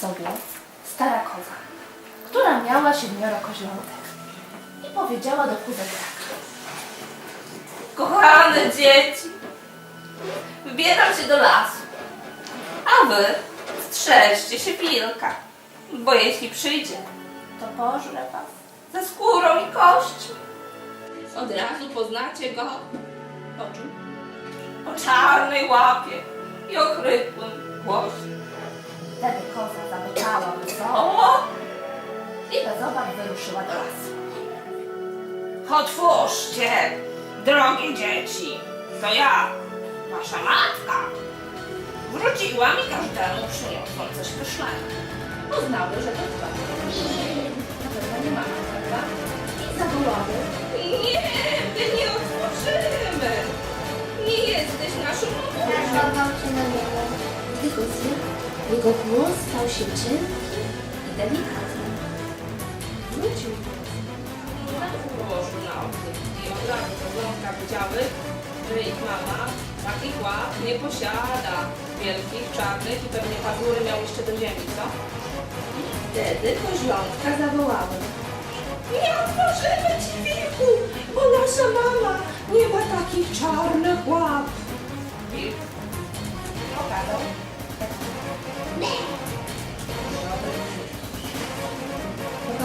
siebie stara koza, która miała siedmioro koziołek i powiedziała do pudełka. Kochane dzieci, wybieram się do lasu, a wy strzeżcie się wilka, bo jeśli przyjdzie, to pożre was ze skórą i kośćmi. Od razu poznacie go po czym? Po czarnej łapie i ochrypłym głosie. Wtedy koza zabyczała wesoło i bez obaw wyruszyła do lasu. Otwórzcie, drogie dzieci, to ja, wasza matka. Wróciłam i każdemu przyniosłam coś pysznego. Uznały, że to chyba na pewno nie mama, prawda? I zawołały. Nie, jego głos stał się cienki i delikatny. Wrócił. Położył na oknie i od razu kozłątka wiedziały, że ich mama takich łap nie posiada. Wielkich, czarnych i pewnie pazury miał jeszcze do ziemi, co? I wtedy kozlątka zawołały. Nie otworzymy ci wilku, bo nasza mama nie ma takich czarnych łap. Wilk pokazał.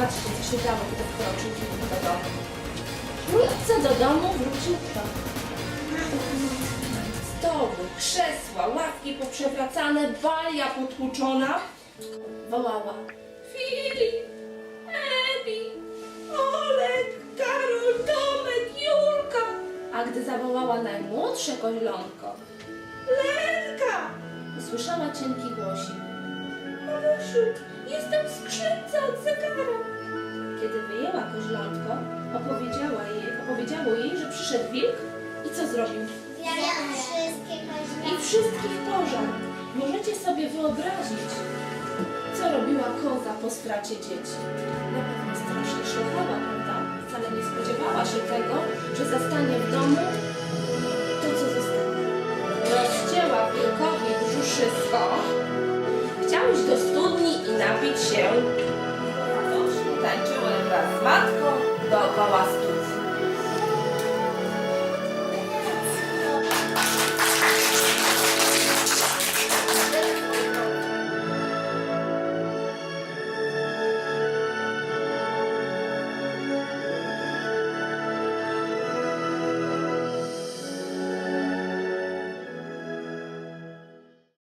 Co się działo, kiedy wkroczył do domu. Wkrótce do domu wrócił kto? Stoły, krzesła, ławki poprzewracane, balia potłuczona. Wołała. Filip, Ebi, Olek, Karol, Tomek, Julka, A gdy zawołała najmłodsze koźlątko, Lenka. usłyszała cienki głosik. Mamusiu, jestem w skrzynce od zegara. Kiedy wyjęła koźlątko, opowiedziała jej, opowiedziało jej, że przyszedł wilk i co zrobił? Zjadł wszystkie I koźle. wszystkich pożar. Możecie sobie wyobrazić, co robiła koza po stracie dzieci. Na pewno strasznie szlochała, prawda? Wcale nie spodziewała się tego, że zastanie w domu to, co zostało. Rozcięła wilkowi brzuszysko. Iść do studni i napić się. Wraz z matką dookoła studni.